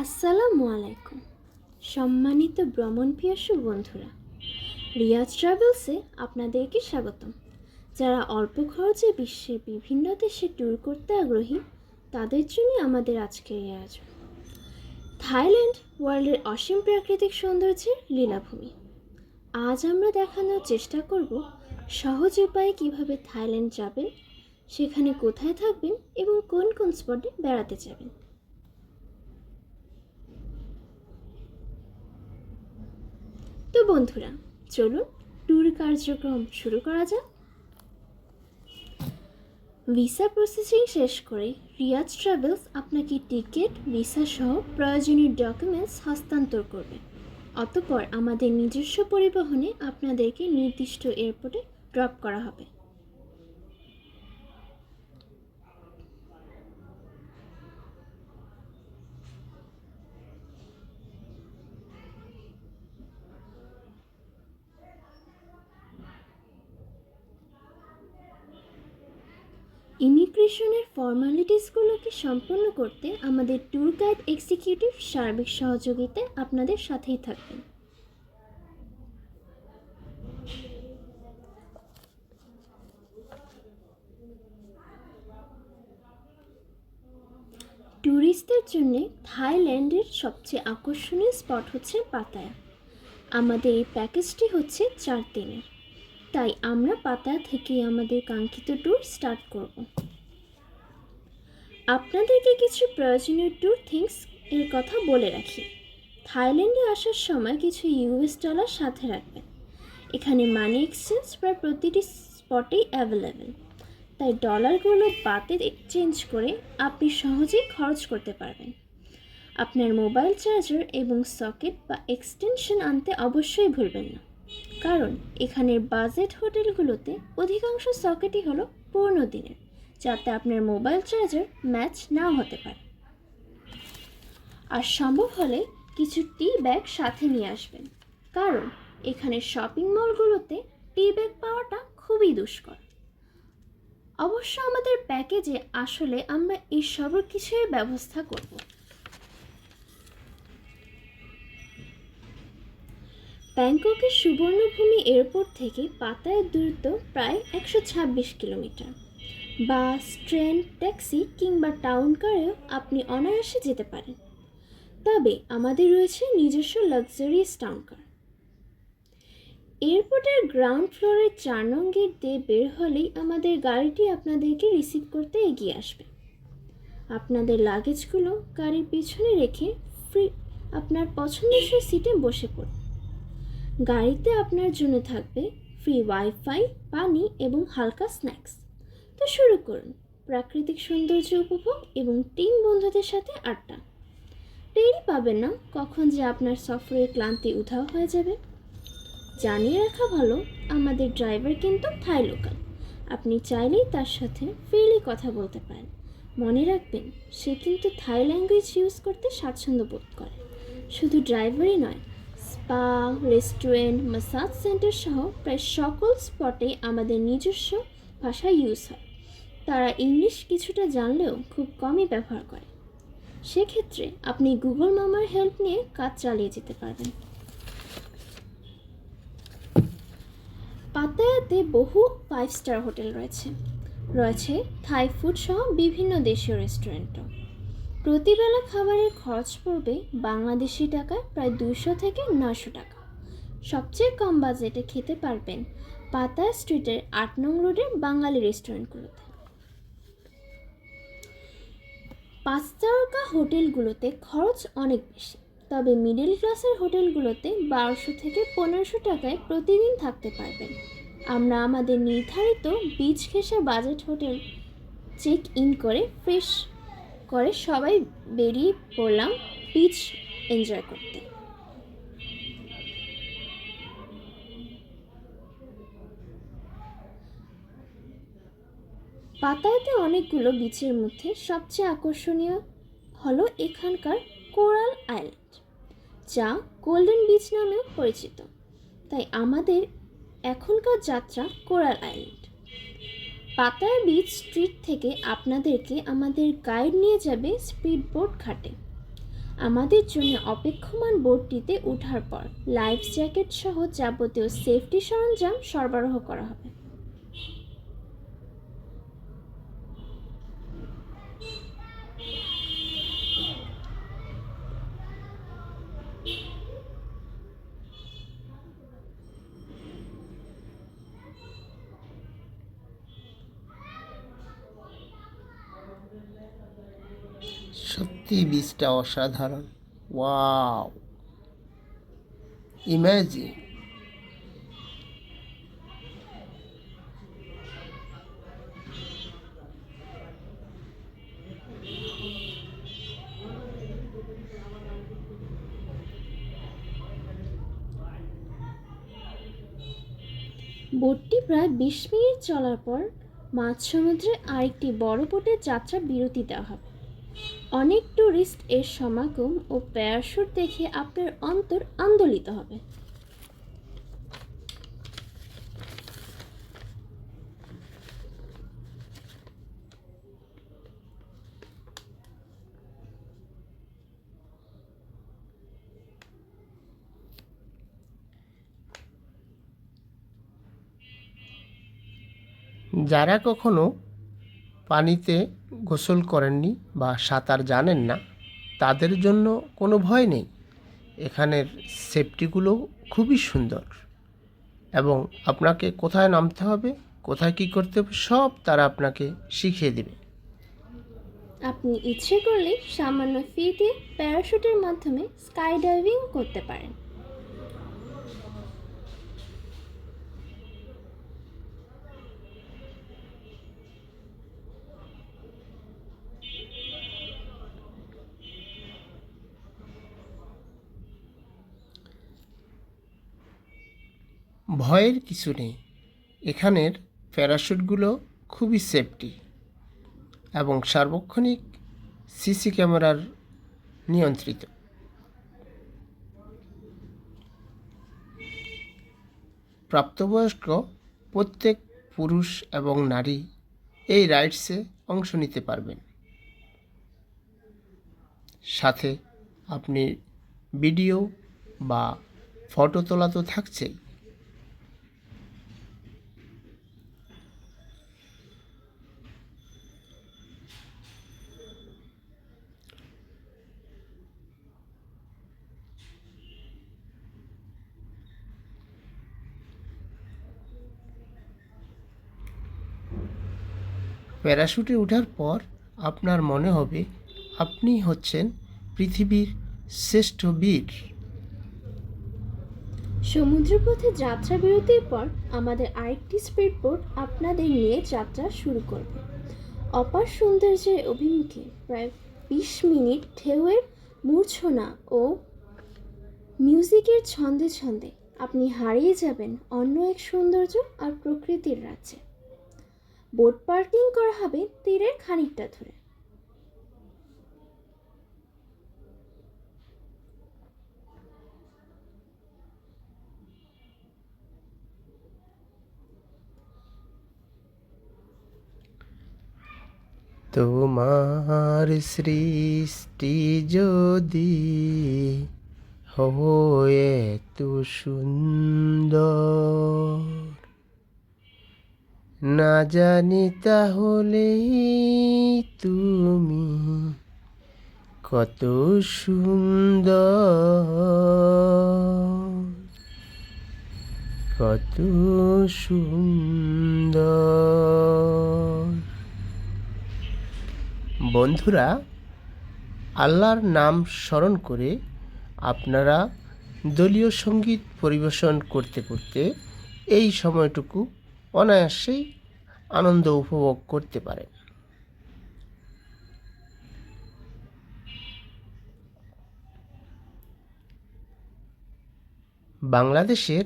আসসালামু আলাইকুম। সম্মানিত ভ্রমণপিয়াসু বন্ধুরা, রিয়াজ ট্রাভেলসে আপনাদেরকে স্বাগতম। যারা অল্প খরচে বিশ্বের বিভিন্ন দেশে ট্যুর করতে আগ্রহী, তাদের জন্য আমাদের আজকের এই আয়োজন। থাইল্যান্ড ওয়ার্ল্ডের অসীম প্রাকৃতিক সৌন্দর্যের লীলাভূমি। আজ আমরা দেখানোর চেষ্টা করব সহজ উপায়ে কীভাবে থাইল্যান্ড যাবেন, সেখানে কোথায় থাকবেন এবং কোন কোন স্পটে বেড়াতে যাবেন। তো বন্ধুরা, চলুন ট্যুর কার্যক্রম শুরু করা যাক। ভিসা প্রসেসিং শেষ করে রিয়াজ ট্রাভেলস আপনাকে টিকিট ভিসা সহ প্রয়োজনীয় ডকুমেন্টস হস্তান্তর করবে। অতপর আমাদের নিজস্ব পরিবহনে আপনাদেরকে নির্দিষ্ট এয়ারপোর্টে ড্রপ করা হবে। ইমিগ্রেশনের ফর্মালিটিসগুলোকে সম্পন্ন করতে আমাদের ট্যুর গাইড এক্সিকিউটিভ সার্বিক সহযোগিতায় আপনাদের সাথেই থাকবেন। ট্যুরিস্টদের জন্য থাইল্যান্ডের সবচেয়ে আকর্ষণীয় স্পট হচ্ছে পাতায়া। আমাদের এই প্যাকেজটি হচ্ছে চার দিনের। তাই আমরা পাতা থেকে আমাদের কাঙ্ক্ষিত ট্যুর স্টার্ট করব। আপনাদেরকে কিছু প্রয়োজনীয় ট্যুর থিংস এর কথা বলে রাখি। থাইল্যান্ডে আসার সময় কিছু ইউএস ডলার সাথে রাখবেন। এখানে মানি এক্সচেঞ্জ প্রায় প্রতিটি স্পটেই অ্যাভেলেবেল তাই ডলারগুলো বাতে এক্সচেঞ্জ করে আপনি সহজেই খরচ করতে পারবেন। আপনার মোবাইল চার্জার এবং সকেট বা এক্সটেনশন আনতে অবশ্যই ভুলবেন না। কারণ এখানের বাজেট হোটেলগুলোতে অধিকাংশ সকেটই হলো পূর্ণ দিনের। যাতে আপনার মোবাইল চার্জার ম্যাচ না হতে পারে। আর সম্ভব হলে কিছু টি ব্যাগ সাথে নিয়ে আসবেন। কারণ এখানে শপিং মলগুলোতে টি ব্যাগ পাওয়াটা খুবই দুষ্কর। অবশ্য আমাদের প্যাকেজে আসলে আমরা এই সব কিছুর ব্যবস্থা করব। ব্যাংককের সুবর্ণভূমি এয়ারপোর্ট থেকে পাতায়ের দূরত্ব প্রায় একশো ছাব্বিশ কিলোমিটার। বাস, ট্রেন, ট্যাক্সি কিংবা টাউন কারেও আপনি অনায়াসে যেতে পারেন। তবে আমাদের রয়েছে নিজস্ব লাক্সারিয়াস টাউন কার এয়ারপোর্টের গ্রাউন্ড ফ্লোরের চার নং গেট দিয়ে বের হলেই আমাদের গাড়িটি আপনাদেরকে রিসিভ করতে এগিয়ে আসবে। আপনাদের লাগেজগুলো গাড়ির পিছনে রেখে ফ্রি আপনার পছন্দসই সিটে বসে পড়ুন। গাড়িতে আপনার জন্য থাকবে ফ্রি ওয়াইফাই পানি এবং হালকা স্ন্যাক্স তো শুরু করুন। প্রাকৃতিক সৌন্দর্য উপভোগ এবং টিম বন্ধুদের সাথে আড্ডা। টেরই পাবেন না কখন যে আপনার সফরের ক্লান্তি উধাও হয়ে যাবে। জানিয়ে রাখা ভালো, আমাদের ড্রাইভার কিন্তু থাই লোকাল। আপনি চাইলেই তার সাথে ফ্রিলি কথা বলতে পারেন। মনে রাখবেন, সে কিন্তু থাই ল্যাঙ্গুয়েজ ইউজ করতে স্বাচ্ছন্দ্য বোধ করে। শুধু ড্রাইভারই নয়, স্পা, রেস্টুরেন্ট, মাসাজ সেন্টার সহ প্রায় সকল স্পটে আমাদের নিজস্ব ভাষা ইউজ হয়। তারা ইংলিশ কিছুটা জানলেও খুব কমই ব্যবহার করে। সেক্ষেত্রে আপনি গুগল মামার হেল্প নিয়ে কাজ চালিয়ে যেতে পারবেন। পাতায়াতে বহু ফাইভ স্টার হোটেল রয়েছে। রয়েছে থাই ফুড সহ বিভিন্ন দেশীয় রেস্টুরেন্টও প্রতিবেলা খাবারের খরচ পড়বে বাংলাদেশি টাকায় প্রায় দুশো থেকে নশো টাকা। সবচেয়ে কম বাজেটে খেতে পারবেন পাতায়া স্ট্রিটের আট নং রোডের বাঙালি রেস্টুরেন্টগুলোতে পাঁচ তারকা হোটেলগুলোতে খরচ অনেক বেশি। তবে মিডল ক্লাসের হোটেলগুলোতে বারোশো থেকে পনেরোশো টাকায় প্রতিদিন থাকতে পারবেন। আমরা আমাদের নির্ধারিত বীজ ঘেঁষা বাজেট হোটেল চেক ইন করে ফ্রেশ করে সবাই বেরিয়ে পড়লাম বিচ এনজয় করতে। পাতায়াতে অনেকগুলো বিচের মধ্যে সবচেয়ে আকর্ষণীয় হলো এখানকার কোরাল আইল্যান্ড, যা গোল্ডেন বিচ নামেও পরিচিত। তাই আমাদের এখনকার যাত্রা coral island. Pattaya beach street থেকে আপনাদেরকে আমাদের গাইড নিয়ে যাবে স্পিড বোট ঘাটে। আমাদের জন্য অপেক্ষমান বোটটিতে ওঠার পর লাইফ জ্যাকেট সহ যাবতীয় সেফটি সরঞ্জাম সরবরাহ করা হবে। সত্যি বীজটা অসাধারণ। ওয়াও। ইমাজিন। বোটটি প্রায় বিশ মিনিট চলার পর মাঝ সমুদ্রে আরেকটি বড় বোটের যাত্রা বিরতি দেওয়া হবে। অনেক ট্যুরিস্ট এর সমাগম ও প্যারাশুট দেখে আপনার অন্তর আন্দোলিত হবে। যারা কখনো পানিতে গোসল করেননি বা সাঁতার জানেন না, তাদের জন্য কোনো ভয় নেই। এখানের সেফটিগুলো খুবই সুন্দর। এবং আপনাকে কোথায় নামতে হবে, কোথায় কী করতে হবে, সব তারা আপনাকে শিখিয়ে দেবে। আপনি ইচ্ছে করলে সামান্য ফি দিয়ে প্যারাশুটের মাধ্যমে স্কাই ডাইভিং করতে পারেন। ভয়ের কিছু নেই। এখানের প্যারাশুটগুলো খুবই সেফটি এবং সার্বক্ষণিক সিসি ক্যামেরার নিয়ন্ত্রিত। প্রাপ্তবয়স্ক প্রত্যেক পুরুষ এবং নারী এই রাইডসে অংশ নিতে পারবেন। সাথে আপনি ভিডিও বা ফটো তোলা তো থাকছেই। প্যারাশুটে ওঠার পর আপনার মনে হবে আপনি হচ্ছেন পৃথিবীর শ্রেষ্ঠ বীর। সমুদ্রপথে যাত্রা বিরতির পর আমাদের আরেকটি স্পিড বোট আপনাদের নিয়ে যাত্রা শুরু করবে। অপার সৌন্দর্যের অভিমুখে প্রায় বিশ মিনিট ঢেউয়ের মূর্ছনা ও মিউজিকের ছন্দে ছন্দে আপনি হারিয়ে যাবেন অন্য এক সৌন্দর্য আর প্রকৃতির রাজ্যে। বোট পার্কিং করা হবে তীরের খানিকটা ধরে। তোমার সৃষ্টি যদি হয়ে তু সুন্দর। না জানি তাহলে তুমি কত সুন্দর কত সুন্দর। বন্ধুরা, আল্লাহর নাম স্মরণ করে আপনারা দলীয় সংগীত পরিবেশন করতে করতে এই সময়টুকু অনায়াসেই আনন্দ উপভোগ করতে পারেন। বাংলাদেশের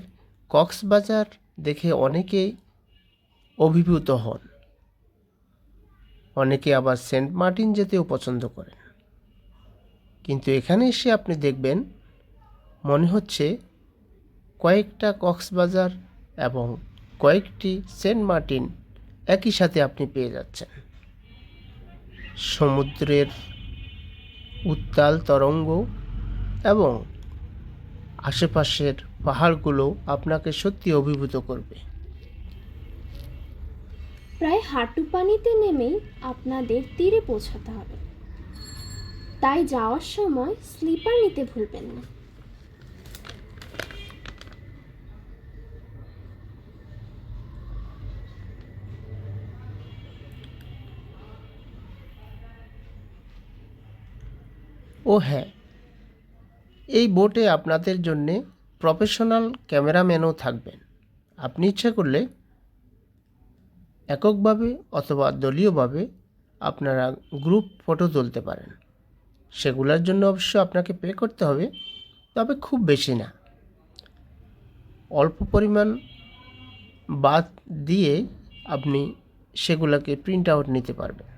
কক্সবাজার দেখে অনেকেই অভিভূত হন। অনেকে আবার সেন্ট মার্টিন যেতেও পছন্দ করেন। কিন্তু এখানে এসে আপনি দেখবেন, মনে হচ্ছে কয়েকটা কক্সবাজার এবং কয়েকটি সেন্ট মার্টিন একই সাথে আপনি পেয়ে যাচ্ছেন। সমুদ্রের উত্তাল তরঙ্গ এবং আশেপাশের পাহাড়গুলো আপনাকে সত্যি অভিভূত করবে। প্রায় হাঁটু পানিতে নেমেই আপনাদের তীরে পৌঁছাতে হবে। তাই যাওয়ার সময় স্লিপার নিতে ভুলবেন না। ও হ্যাঁ। এই বোটে আপনাদের জন্যে প্রফেশনাল ক্যামেরাম্যানও থাকবেন। আপনি ইচ্ছে করলে এককভাবে অথবা দলীয়ভাবে আপনারা গ্রুপ ফটো তুলতে পারেন। সেগুলোর জন্য অবশ্য আপনাকে পে করতে হবে, তবে খুব বেশি না। অল্প পরিমাণ বাদ দিয়ে আপনি সেগুলোকে প্রিন্ট আউট নিতে পারবেন।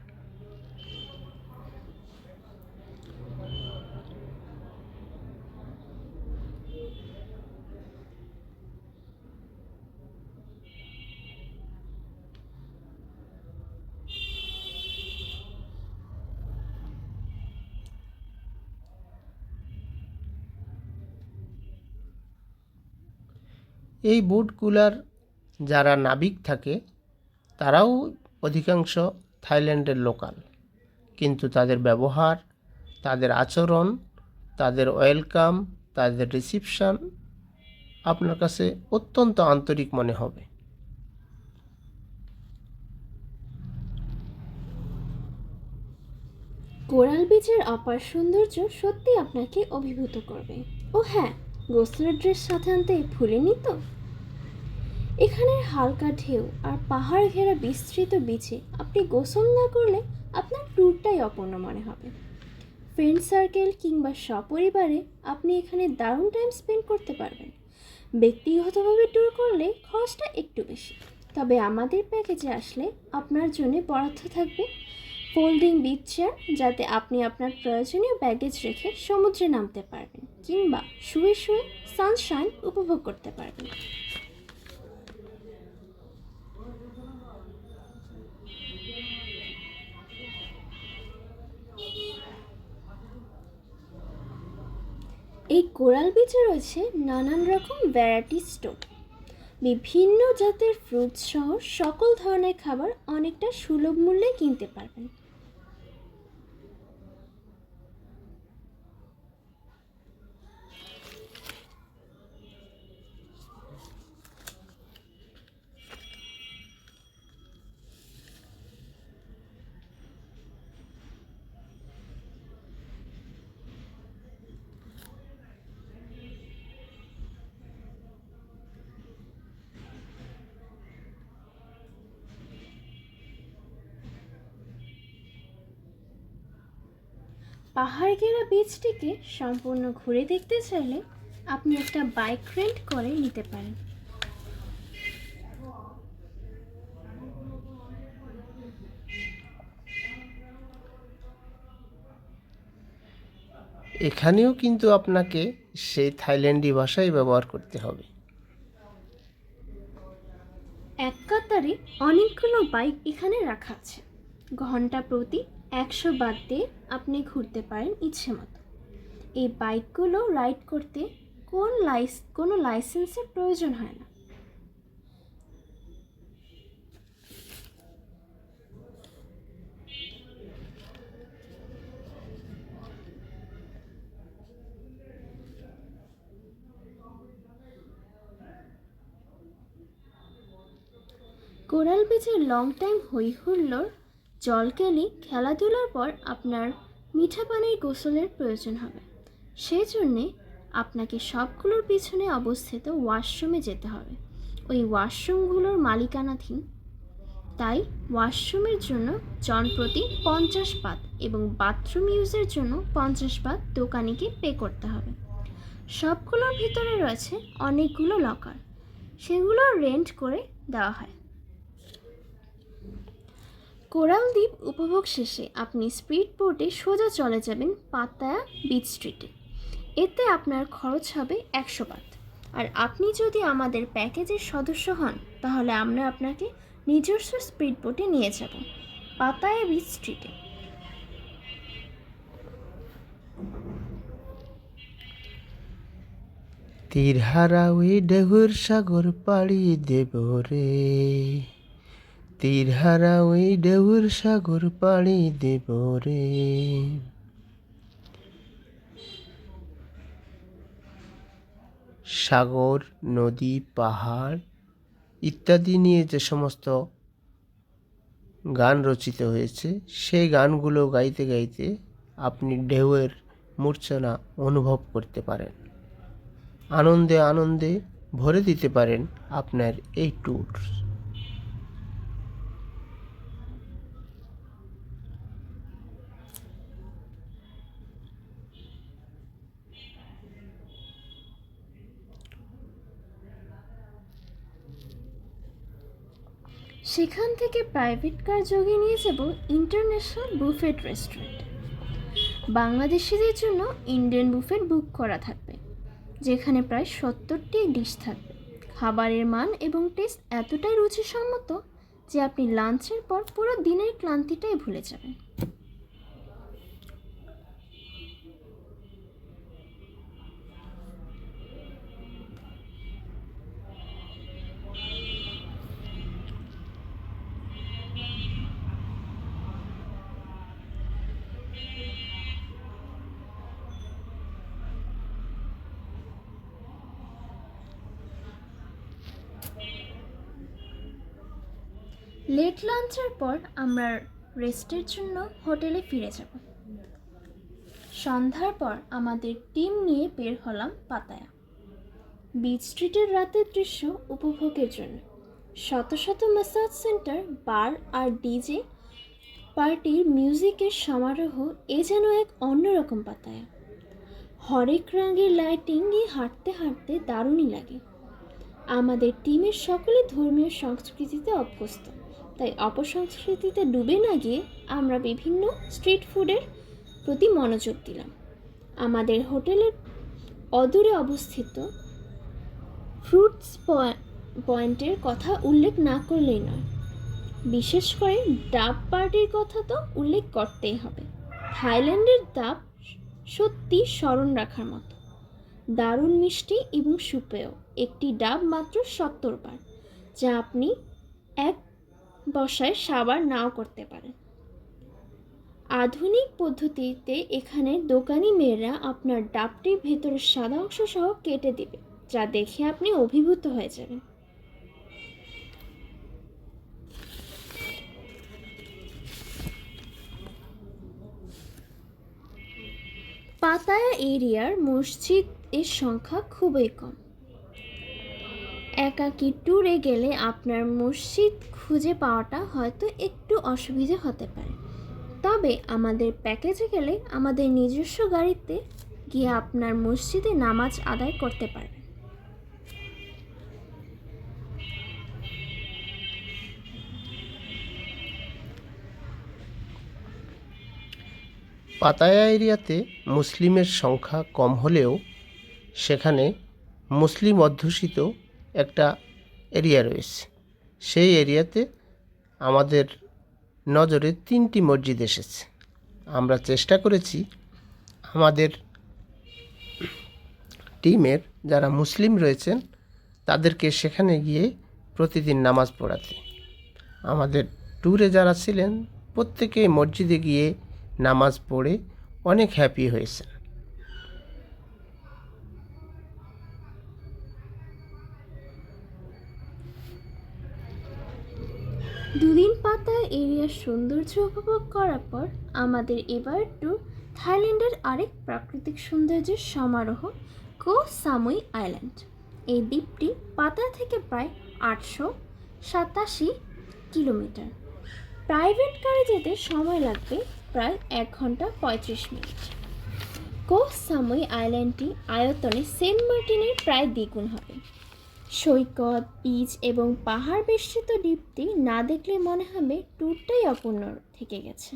এই বোটগুলার যারা নাবিক থাকে, তারাও অধিকাংশ থাইল্যান্ডের লোকাল। কিন্তু তাদের ব্যবহার, তাদের আচরণ, তাদের ওয়েলকাম, তাদের রিসিপশান আপনার কাছে অত্যন্ত আন্তরিক মনে হবে। কোরাল বিচের অপার সৌন্দর্য সত্যি আপনাকে অভিভূত করবে। ও হ্যাঁ গোসলের ড্রেস সাথে আনতে ভুলেনি তো এখানের হালকা ঢেউ আর পাহাড় ঘেরা বিস্তৃত বিচে আপনি গোসল না করলে আপনার ট্যুরটাই অপূর্ণ মনে হবে। ফ্রেন্ড সার্কেল কিংবা সপরিবারে আপনি এখানে দারুণ টাইম স্পেন্ড করতে পারবেন। ব্যক্তিগতভাবে ট্যুর করলে খরচটা একটু বেশি। তবে আমাদের প্যাকেজে আসলে আপনার জন্য বরাদ্দ থাকবে ফোল্ডিং বিচ চেয়ার যাতে আপনি আপনার প্রয়োজনীয় ব্যাগেজ রেখে সমুদ্রে নামতে পারবেন কিংবা শুয়ে শুয়ে সানশাইন উপভোগ করতে পারবেন এই কোরাল বিচে রয়েছে নানান রকম ভ্যারাইটি স্টোর বিভিন্ন জাতের ফ্রুটস সহ সকল ধরনের খাবার অনেকটা সুলভ মূল্যে কিনতে পারবেন। পাহাড় ঘেরা বীচটিকে সম্পূর্ণ ঘুরে দেখতে চাইলে আপনি একটা বাইক রেন্ট করে নিতে পারেন। এখানেও কিন্তু আপনাকে সেই থাইল্যান্ডি ভাষাই ব্যবহার করতে হবে। এক কাতারে অনেকগুলো বাইক এখানে রাখা আছে। ঘণ্টা প্রতি একশো বাদ দিয়ে আপনি ঘুরতে পারেন ইচ্ছে মতো। এই বাইকগুলো রাইড করতে কোন লাইস, কোনো লাইসেন্সের প্রয়োজন হয় না। কোরাল বিচের লং টাইম হই হুল্লোড় জলকেলি খেলাধুলার পর আপনার মিঠা পানির গোসলের প্রয়োজন হবে। সেই জন্যে আপনাকে সবগুলোর পিছনে অবস্থিত ওয়াশরুমে যেতে হবে। ওই ওয়াশরুমগুলোর মালিকানাধীন। তাই ওয়াশরুমের জন্য জনপ্রতি পঞ্চাশ পাত এবং বাথরুম ইউজের জন্য পঞ্চাশ পাত দোকানিকে পে করতে হবে। সবগুলোর ভিতরে রয়েছে অনেকগুলো লকার। সেগুলো রেন্ট করে দেওয়া হয়। কোরাল দ্বীপ উপভোগ শেষে আপনি স্পিড বোটে সোজা চলে যাবেন পাতায়া বিচ স্ট্রিটে এতে আপনার খরচ হবে একশো বাত। আর আপনি যদি আমাদের প্যাকেজের সদস্য হন, তাহলে আমরা আপনাকে নিজস্ব স্পিড বোটে নিয়ে যাব, পাতায়া বিচ স্ট্রিটে তীরহারা ওই ডেহুর সাগর পাড়ি দেব রে। তীরহারা ওই ঢেউর সাগর পাড়ি দেব রে। সাগর, নদী, পাহাড় ইত্যাদি নিয়ে যে সমস্ত গান রচিত হয়েছে, সেই গানগুলো গাইতে গাইতে আপনি ঢেউয়ের মূর্ছনা অনুভব করতে পারেন। আনন্দে আনন্দে ভরে দিতে পারেন আপনার এই ট্যুর সেখান থেকে প্রাইভেট কার যোগে নিয়ে যাব ইন্টারন্যাশনাল বুফেট রেস্টুরেন্ট বাংলাদেশিদের জন্য ইন্ডিয়ান বুফেট বুক করা থাকবে, যেখানে প্রায় সত্তরটি ডিশ থাকবে। খাবারের মান এবং টেস্ট এতটাই রুচিসম্মত যে আপনি লাঞ্চের পর পুরো দিনের ক্লান্তিটাই ভুলে যাবেন। লেট লাঞ্চের পর আমরা রেস্টের জন্য হোটেলে ফিরে যাব। সন্ধ্যার পর আমাদের টিম নিয়ে বের হলাম পাতায়া। বিচ স্ট্রিটের রাতের দৃশ্য উপভোগের জন্য। শত শত ম্যাসাজ সেন্টার বার আর ডিজে পার্টির মিউজিকের সমারোহ এ যেন এক অন্যরকম পাতায়া। হরেক রঙের লাইটিংয়ে হাঁটতে হাঁটতে দারুণই লাগে। আমাদের টিমের সকলে ধর্মীয় সংস্কৃতিতে অভ্যস্ত। তাই অপসংস্কৃতিতে ডুবে না গিয়ে আমরা বিভিন্ন স্ট্রিট ফুডের প্রতি মনোযোগ দিলাম। আমাদের হোটেলের অদূরে অবস্থিত ফ্রুটস পয়েন্টের কথা উল্লেখ না করলেই নয়। বিশেষ করে ডাব পার্টির কথা তো উল্লেখ করতেই হবে। থাইল্যান্ডের ডাব সত্যি স্মরণ রাখার মতো। দারুণ মিষ্টি এবং সুপেয়। একটি ডাব মাত্র সত্তর বার, যা আপনি এক বসায় সাবার নাও করতে পারেন আধুনিক পদ্ধতিতে এখানে দোকানি মেয়েরা আপনার ডাবটির ভেতরের সাদা অংশ সহ কেটে দিবে, যা দেখে আপনি অভিভূত হয়ে যাবেন। পাতায়া এরিয়ার মসজিদ এর সংখ্যা খুবই কম। একাকি ট্যুরে গেলে আপনার মসজিদ খুঁজে পাওয়াটা হয়তো একটু অসুবিধে হতে পারে। তবে আমাদের প্যাকেজে গেলে আমাদের নিজস্ব গাড়িতে গিয়ে আপনার মসজিদে নামাজ আদায় করতে পারবেন। পাতায়া এরিয়াতে মুসলিমের সংখ্যা কম হলেও সেখানে মুসলিম অধ্যুষিত একটা এরিয়া রয়েছে। সেই এরিয়াতে আমাদের নজরে তিনটি মসজিদ এসেছে। আমরা চেষ্টা করেছি আমাদের টিমের যারা মুসলিম রয়েছেন তাদেরকে সেখানে গিয়ে প্রতিদিন নামাজ পড়াতে। আমাদের ট্যুরে যারা ছিলেন প্রত্যেকে মসজিদে গিয়ে নামাজ পড়ে অনেক হ্যাপি হয়েছে এরিয়ার সৌন্দর্য উপভোগ করার পর আমাদের এবার ট্যুর থাইল্যান্ডের আরেক প্রাকৃতিক সৌন্দর্যের সমারোহ কো সামুই আইল্যান্ড। এই দ্বীপটি পাতা থেকে প্রায় আটশো সাতাশি কিলোমিটার। প্রাইভেট কারে যেতে সময় লাগবে প্রায় এক ঘণ্টা পঁয়ত্রিশ মিনিট। কো সামুই আইল্যান্ডটি আয়তনে সেন্ট মার্টিনের প্রায় দ্বিগুণ হবে। সৈকত বীচ এবং পাহাড় বেষ্টিত দ্বীপটি না দেখলে মনে হবে ট্যুরটাই অপূর্ণ থেকে গেছে।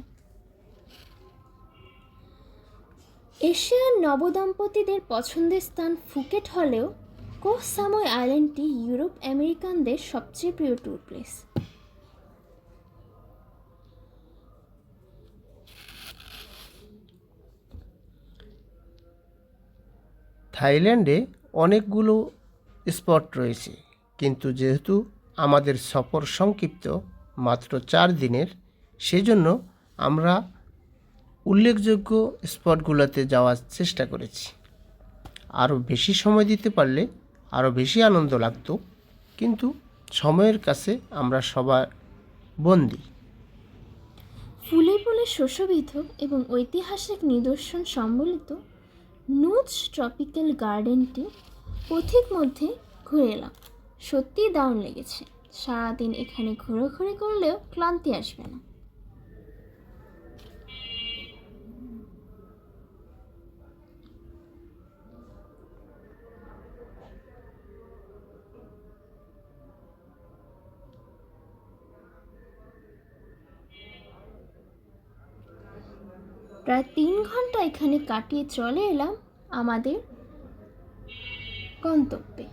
এশিয়ার নবদম্পতিদের পছন্দের স্থান ফুকেট হলেও কোহ সাময় আইল্যান্ডটি ইউরোপ আমেরিকানদের সবচেয়ে প্রিয় ট্যুর প্লেস। থাইল্যান্ডে অনেকগুলো স্পট রয়েছে। কিন্তু যেহেতু আমাদের সফর সংক্ষিপ্ত মাত্র চার দিনের, সেজন্য আমরা উল্লেখযোগ্য স্পটগুলোতে যাওয়ার চেষ্টা করেছি। আরও বেশি সময় দিতে পারলে আরও বেশি আনন্দ লাগতো, কিন্তু সময়ের কাছে আমরা সবার বন্দি। ফুলে ফুলে শোষবিধ এবং ঐতিহাসিক নিদর্শন সম্বলিত নুজ ট্রপিক্যাল গার্ডেনটি পথিক মধ্যে ঘুরে এলাম। সত্যিই দারুণ লেগেছে। সারাদিন এখানে ঘোরাঘুরি করলেও ক্লান্তি আসবে না। প্রায় তিন ঘণ্টা এখানে কাটিয়ে চলে এলাম আমাদের গন্তব্যে।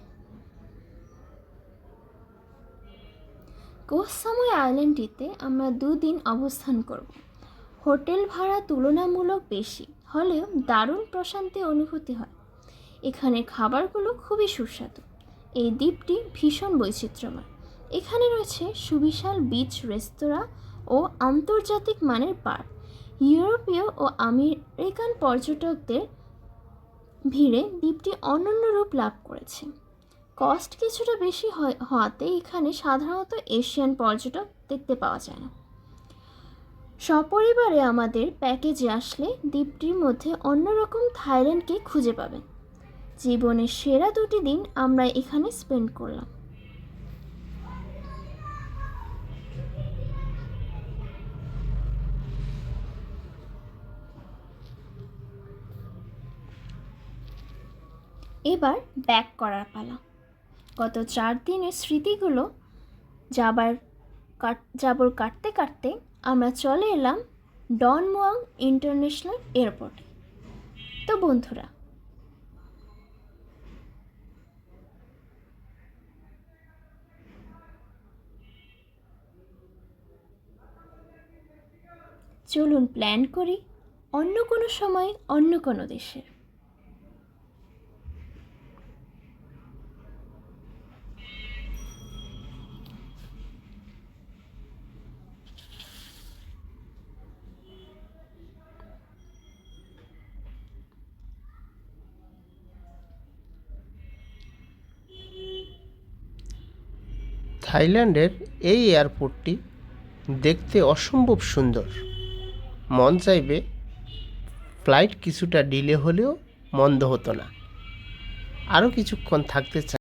কোসাময় আইল্যান্ডটিতে আমরা দুদিন অবস্থান করব। হোটেল ভাড়া তুলনামূলক বেশি, হলেও দারুণ প্রশান্তি অনুভূতি হয়। এখানের খাবারগুলো খুবই সুস্বাদু। এই দ্বীপটি ভীষণ বৈচিত্র্যময়। এখানে রয়েছে সুবিশাল বিচ রেস্তোরাঁ ও আন্তর্জাতিক মানের পার্ক ইউরোপীয় ও আমেরিকান পর্যটকদের ভিড়ে দ্বীপটি অনন্য রূপ লাভ করেছে। কস্ট কিছুটা বেশি হওয়াতে এখানে সাধারণত এশিয়ান পর্যটক দেখতে পাওয়া যায় না। সপরিবারে আমাদের প্যাকেজে আসলে দ্বীপটির মধ্যে অন্যরকম থাইল্যান্ডকে খুঁজে পাবেন। জীবনের সেরা দুটি দিন আমরা এখানে স্পেন্ড করলাম। এবার ব্যাক করার পালা। গত চার দিনের স্মৃতিগুলো যাবার কাট, যাবর কাটতে কাটতে আমরা চলে এলাম ডনমোয়াং ইন্টারন্যাশনাল এয়ারপোর্টে। তো বন্ধুরা, চলুন প্ল্যান করি অন্য কোনো সময় অন্য কোনো দেশের। থাইল্যান্ডের এই এয়ারপোর্টটি দেখতে অসম্ভব সুন্দর। মন চাইবে ফ্লাইট কিছুটা ডিলে হলেও মন্দ হতো না। আরও কিছুক্ষণ থাকতে চাই